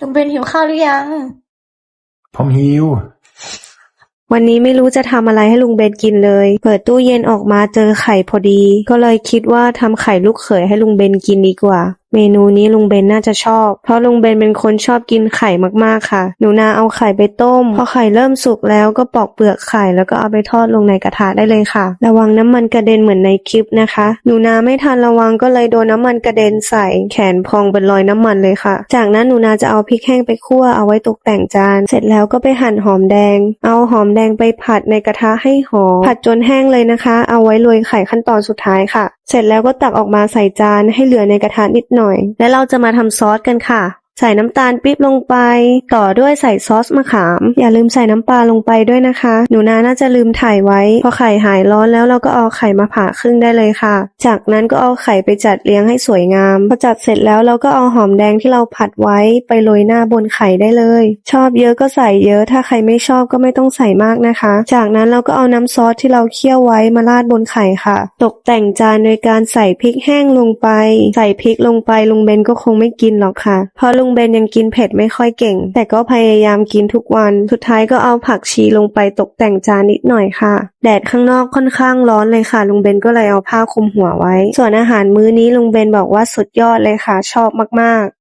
ลุงเบนหิวข้าวหรือยัง ผมหิว วันนี้ไม่รู้จะทำอะไรให้ลุงเบนกินเลย เปิดตู้เย็นออกมาเจอไข่พอดี ก็เลยคิดว่าทำไข่ลูกเขยให้ลุงเบนกินดีกว่า เมนูนี้ลุงเบนน่าจะชอบ เพราะลุงเบนเป็นคนชอบกินไข่มากๆค่ะ หนูนาเอาไข่ไปต้ม พอไข่เริ่มสุกแล้วก็ปอกเปลือกไข่แล้วก็เอาไปทอดลงในกระทะได้เลยค่ะ ระวังน้ำมันกระเด็นเหมือนในคลิปนะคะ หนูนาไม่ทันระวังก็เลยโดนน้ำมันกระเด็นใส่แขนพองเป็นรอยน้ำมันเลยค่ะ จากนั้นหนูนาจะเอาพริกแห้งไปคั่วเอาไว้ตกแต่งจาน เสร็จแล้วก็ไปหั่นหอมแดง เอาหอมแดงไปผัดในกระทะให้หอม ผัดจนแห้งเลยนะคะ เอาไว้โรยไข่ขั้นตอนสุดท้ายค่ะ เสร็จแล้วก็ตักออกมาใส่จานให้เหลือในกระทะนิดหน่อย และเราจะมาทำซอสกันค่ะ ใส่น้ำตาลปี๊บลงไป ต่อด้วยใส่ซอสมะขาม อย่าลืมใส่น้ำปลาลงไปด้วยนะคะ หนูนาน่าจะลืมถ่ายไว้ พอไข่หายร้อนแล้วเราก็เอาไข่มาผ่าครึ่งได้เลยค่ะ จากนั้นก็เอาไข่ไปจัดเรียงให้สวยงาม พอจัดเสร็จแล้วเราก็เอาหอมแดงที่เราผัดไว้ไปโรยหน้าบนไข่ได้เลย ชอบเยอะก็ใส่เยอะ ถ้าใครไม่ชอบก็ไม่ต้องใส่มากนะคะ จากนั้นเราก็เอาน้ำซอสที่เราเคี่ยวไว้มาราดบนไข่ค่ะ ตกแต่งจานโดยการใส่พริกแห้งลงไป ใส่พริกลงไปลุงเบนก็คงไม่กินหรอกค่ะพราะลุงงเบนยังกินเผ็ดไม่ค่อยเก่ง แต่ก็พยายามกินทุกวัน สุดท้ายก็เอาผักชีลงไปตกแต่งจานนิดหน่อยค่ะ แดดข้างนอกค่อนข้างร้อนเลยค่ะ ลุงเบนก็เลยเอาผ้าคลุมหัวไว้ ส่วนอาหารมื้อนี้ลุงเบนบอกว่าสุดยอดเลยค่ะ ชอบมากๆ